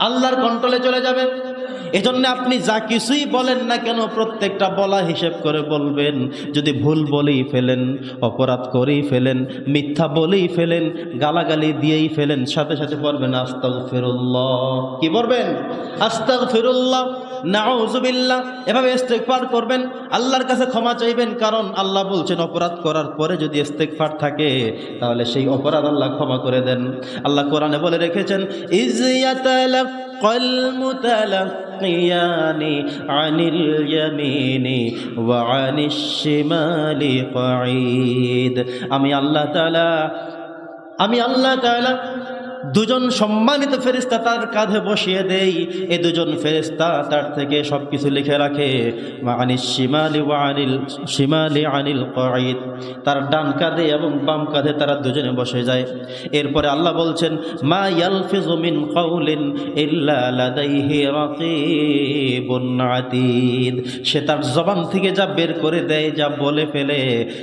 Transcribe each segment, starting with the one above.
আল্লাহর কন্ট্রোলে চলে যাবে। এজন্য আপনি যা কিছুই বলেন না কেন, প্রত্যেকটা বলা হিসেব করে বলবেন। যদি ভুল বলেই ফেলেন, অপরাধ করেই ফেলেন, মিথ্যা বলেই ফেলেন, গালাগালি দিয়েই ফেলেন, সাথে সাথে পড়বেন আস্তাগ ফিরুল্লাহ কি বলবেন? আস্তাগ ফিরুল্লাহ নাউজুবিল্লাহ। এভাবে ইস্তেগফার করবেন, আল্লাহর কাছে ক্ষমা চাইবেন, কারণ আল্লাহ বলছেন, অপরাধ করার পরে যদি ইস্তেগফার থাকে, তাহলে সেই অপরাধ আল্লাহ ক্ষমা করে দেন। আল্লাহ কোরআনে বলে রেখেছেন ইজিয়াতালাক্কাল মুতালাক্কিয়ানি আনিল ইয়ামিনি ওয়া আনিশ শিমালি কাঈদ আমি আল্লাহ তাআলা আমি আল্লাহ তাআলা দুজন সম্মানিত ফেরিস্তা তার কাঁধে বসিয়ে দেই। এ দুজন ফেরিস্তা তার থেকে সব কিছু লিখে রাখে। আনিল শিমালি আনিল শিমালি আনিল তার ডান কাঁধে এবং বাম কাঁধে তারা দুজনে বসে যায়। এরপরে আল্লাহ বলছেন, মা ইয়ালফিজু মিন কাউলিন আতীদ সে তার জবান থেকে যা বের করে দেয়, যা বলে ফেলে,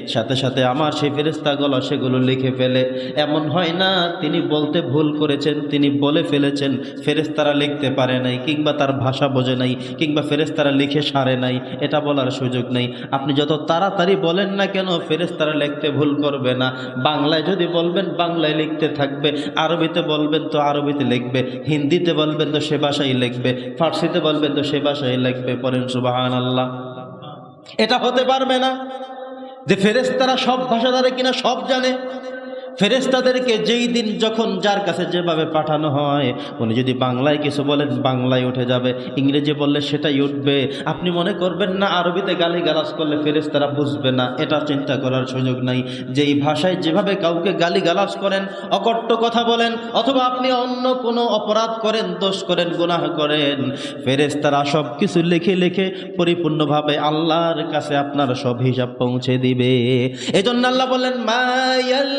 সাথে সাথে আমার সেই ফেরেস্তাগুলো সেগুলো লিখে ফেলে। এমন হয় না, তিনি বলতে ভুল করেছেন, তিনি বলে ফেলেছেন ফেরেস্তারা লিখতে পারে নাই, কিংবা তার ভাষা বোঝে নাই, কিংবা ফেরেস্তারা লিখে সারে নাই, এটা বলার সুযোগ নেই। আপনি যত তাড়াতাড়ি বলেন না কেন ফেরেস্তারা লিখতে ভুল করবে না। বাংলায় যদি বলবেন, বাংলায় লিখতে থাকবে, আরবিতে বলবেন তো আরবিতে লিখবে, হিন্দিতে বলবেন তো সে ভাষাই লিখবে, ফার্সিতে বলবেন তো সে ভাষাই লিখবে পরেন সুবাহান আল্লাহ এটা হতে পারবে না যে ফেরেস্তারা সব ভাষা জানে কিনা সব জানে। ফেরেস্তাদেরকে যেই দিন যখন যার কাছে যেভাবে পাঠানো হয়, উনি যদি বাংলায় কিছু বলেন বাংলায় উঠে যাবে, ইংরেজি বললে সেটাই উঠবে। আপনি মনে করবেন না, আরবিতে গালি গালাজ করলে ফেরেস্তারা বুঝবে না, এটা চিন্তা করার সুযোগ নাই। যেই ভাষায় যেভাবে কাউকে গালি গালাজ করেন, অকট্ট কথা বলেন, অথবা আপনি অন্য কোনো অপরাধ করেন, দোষ করেন, গুনাহ করেন ফেরেস্তারা সব কিছু লিখে লিখে পরিপূর্ণভাবে আল্লাহর কাছে আপনার সব হিসাব পৌঁছে দিবে। এজন্য আল্লাহ বলেন মায়াল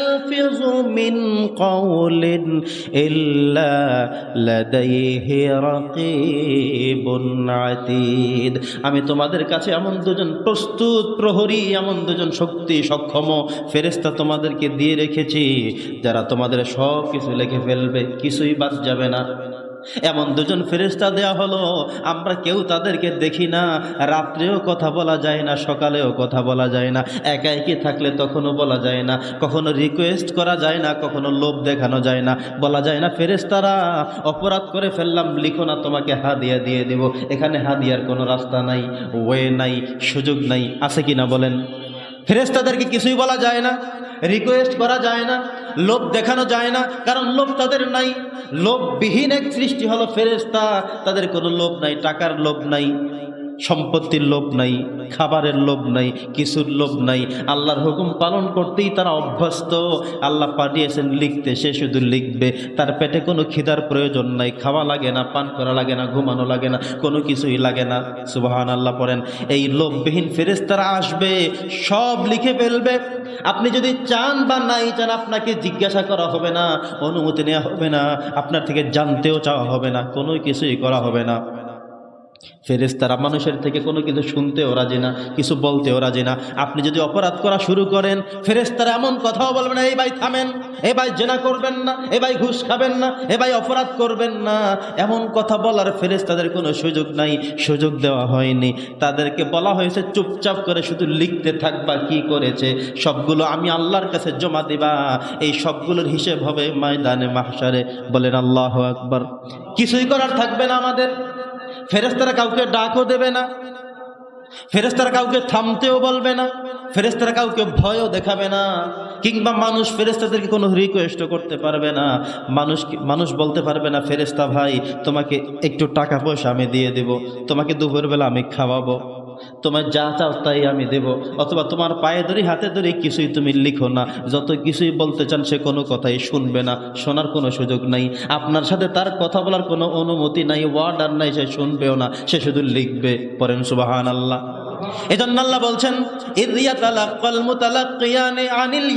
মিন قول إلا لديه رقيب عتيد আমি তোমাদের কাছে এমন দুজন প্রস্তুত প্রহরী, এমন দুজন শক্তি, সক্ষম ফেরেস্তা তোমাদেরকে দিয়ে রেখেছি, যারা তোমাদের সব কিছু লিখে ফেলবে, কিছুই বাদ যাবে না। এমন দুজন ফেরেস্তা দেয়া হলো, আমরা কেউ তাদেরকে দেখি না। রাত্রেও কথা বলা যায় না, সকালেও কথা বলা যায় না। একা একই থাকলে তখনও বলা যায় না। কখনো রিকোয়েস্ট করা যায় না, কখনো লোভ দেখানো যায় না। বলা যায় না ফেরেস্তারা অপরাধ করে ফেললাম, লিখো না, তোমাকে হাদিয়া দিয়ে দেব। এখানে হাদিয়ার কোনো রাস্তা নাই, ওয়ে নাই, সুযোগ নাই। আছে কি না বলেন? ফেরেস্তাদেরকে কিছুই বলা যায় না রিকোয়েস্ট করা যায় না, লোভ দেখানো যায় না, কারণ লোভ তাদের নাই। লোভবিহীন এক সৃষ্টি হলো ফেরেস্তা তাদের কোনো লোভ নাই, টাকার লোভ নাই। সম্পত্তির লোভ নাই, খাবারের লোভ নাই, কিছুর লোভ নাই। আল্লাহর হুকুম পালন করতেই তারা অভ্যস্ত। আল্লাহ পাঠিয়েছেন, লিখতে সে শুধু লিখবে। তার পেটে কোনো খিদার প্রয়োজন নাই। খাওয়া লাগে না, পান করা লাগে না, ঘুমানো লাগে না, কোনো কিছুই লাগে না। সুবাহান আল্লাহ পড়েন। এই লোভবিহীন ফেরেস্তারা আসবে, সব লিখে ফেলবে। আপনি যদি চান বা নাই চান, আপনাকে জিজ্ঞাসা করা হবে না, অনুমতি নেওয়া হবে না, আপনার থেকে জানতেও চাওয়া হবে না, কোনো কিছুই করা হবে না। ফেরেস্তারা মানুষের থেকে কোনো কিছু শুনতেও রাজি না, কিছু বলতেও রাজি না। আপনি যদি অপরাধ করা শুরু করেন ফেরেস্তারা এমন কথাও বলবে না, এই ভাই থামেন এ ভাই জেনা করবেন না এ ভাই ঘুষ খাবেন না এ ভাই অপরাধ করবেন না। এমন কথা বলার ফেরেস্তাদের কোনো সুযোগ নাই, সুযোগ দেওয়া হয়নি। তাদেরকে বলা হয়েছে, চুপচাপ করে শুধু লিখতে থাকবা, কি করেছে? সবগুলো আমি আল্লাহর কাছে জমা দিবা। এই সবগুলোর হিসেব হবে ময়দানে মাহসারে বলেন, আল্লাহ আকবার। কিছুই করার থাকবে না আমাদের। ফেরেস্তারা কাউকে ডাকও দেবে না। ফেরেস্তারা কাউকে থামতেও বলবে না। ফেরেস্তারা কাউকে ভয়ও দেখাবে না। কিংবা মানুষ ফেরেস্তাদেরকে কোনো রিকোয়েস্ট করতে পারবে না। মানুষ মানুষ বলতে পারবে না ফেরেস্তা ভাই, তোমাকে একটু টাকা পয়সা আমি দিয়ে দেব। তোমাকে দুপুরবেলা আমি খাওয়াবো। তোমার যা চাও তাই আমি দেব। অথবা তোমার পায়ে ধরি, হাতে ধরি, কিছুই তুমি লিখো না। যত কিছুই বলতে চান সে কোনো কথাই শুনবে না। শোনার কোনো সুযোগ নাই। আপনার সাথে তার কথা বলার কোনো অনুমতি নাই ওয়ার্ড আর নাই, সে শুনবেও না। সে শুধু লিখবে। পরেন সুবাহান আল্লাহ এজন্য আল্লাহ বলছেন আনিল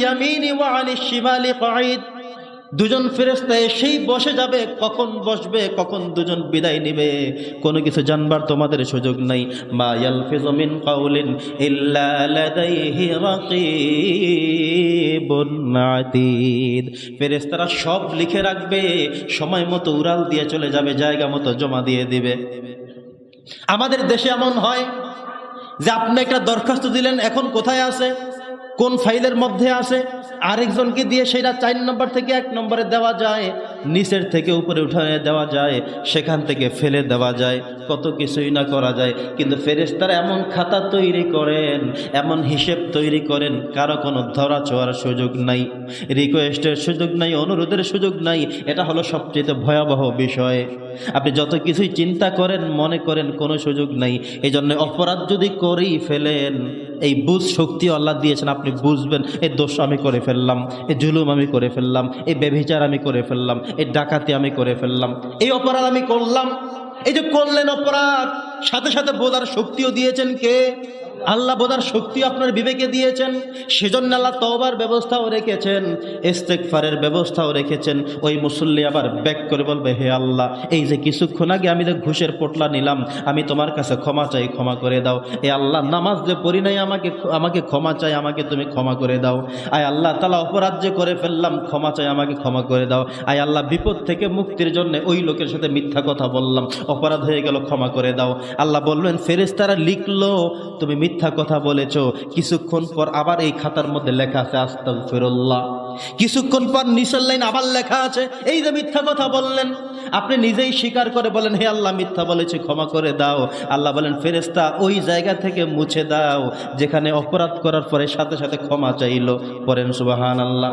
দুজন ফেরেস্তা সেই বসে যাবে। কখন বসবে? কখন দুজন বিদায় নিবে? কোনো কিছু জানবার তোমাদের সুযোগ নাই। মা ইয়ালফিজু মিন কাউলিন ফেরেশতারা সব লিখে রাখবে। সময় মতো উড়াল দিয়ে চলে যাবে, জায়গা মতো জমা দিয়ে দিবে। আমাদের দেশে এমন হয় যে আপনি একটা দরখাস্ত দিলেন, এখন কোথায় আছে? কোন ফাইলের মধ্যে আসে? আরেকজনকে দিয়ে সেটা চার নম্বর থেকে এক নম্বরে দেওয়া যায়, নিচের থেকে উপরে উঠানে দেওয়া যায়, সেখান থেকে ফেলে দেওয়া যায়, কত কিছুই না করা যায়। কিন্তু ফেরেশতারা এমন খাতা তৈরি করেন, এমন হিসেব তৈরি করেন, কারও কোনো ধরা ছোঁয়ার সুযোগ নাই, রিকোয়েস্টের সুযোগ নাই, অনুরোধের সুযোগ নাই, এটা হলো সবচেয়ে ভয়াবহ বিষয়। আপনি যত কিছুই চিন্তা করেন, মনে করেন, কোনো সুযোগ নাই। এই জন্য অপরাধ যদি করেই ফেলেন, এই বুঝ শক্তি আল্লাহ দিয়েছেন, আপনি বুঝবেন এই দোষ আমি করে ফেললাম এই জুলুম আমি করে ফেললাম এই ব্যভিচার আমি করে ফেললাম এই ডাকাতি আমি করে ফেললাম। এই অপরাধ আমি করলাম। এই যে করলেন অপরাধ, সাথে সাথে বোধার শক্তিও দিয়েছেন কে? আল্লাহ বোধার শক্তি আপনার বিবেকে দিয়েছেন, সেজন্য আল্লাহ তওবার ব্যবস্থাও রেখেছেন ইস্তেকফারের ব্যবস্থাও রেখেছেন। ওই মুসল্লি আবার ব্যাক করে বলবে, হে আল্লাহ, এই যে কিছুক্ষণ আগে আমি যে ঘুষের পোটলা নিলাম, আমি তোমার কাছে ক্ষমা চাই, ক্ষমা করে দাও। এ আল্লাহ, নামাজ যে পড়ি নাই, আমাকে আমাকে ক্ষমা চাই, আমাকে তুমি ক্ষমা করে দাও। আয় আল্লাহ, তালা অপরাধ যে করে ফেললাম, ক্ষমা চাই, আমাকে ক্ষমা করে দাও। আয় আল্লাহ, বিপদ থেকে মুক্তির জন্য ওই লোকের সাথে মিথ্যা কথা বললাম, অপরাধ হয়ে গেল, ক্ষমা করে দাও। আল্লাহ বললেন, ফেরেশতারা লিখলো, তুমি মিথ্যা কথা বলেছ। কিছুক্ষণ পর আবার এই খাতার মধ্যে লেখা আছে আস্তাগ ফিরল্লাহ কিছুক্ষণ পর নিচের লাইন আবার লেখা আছে, এই যে মিথ্যা কথা বললেন। আপনি নিজেই স্বীকার করে বলেন, হে আল্লাহ, মিথ্যা বলেছে, ক্ষমা করে দাও। আল্লাহ বলেন ফেরেস্তা ওই জায়গা থেকে মুছে দাও, যেখানে অপরাধ করার পরে সাথে সাথে ক্ষমা চাইল। পরেন সুবাহান আল্লাহ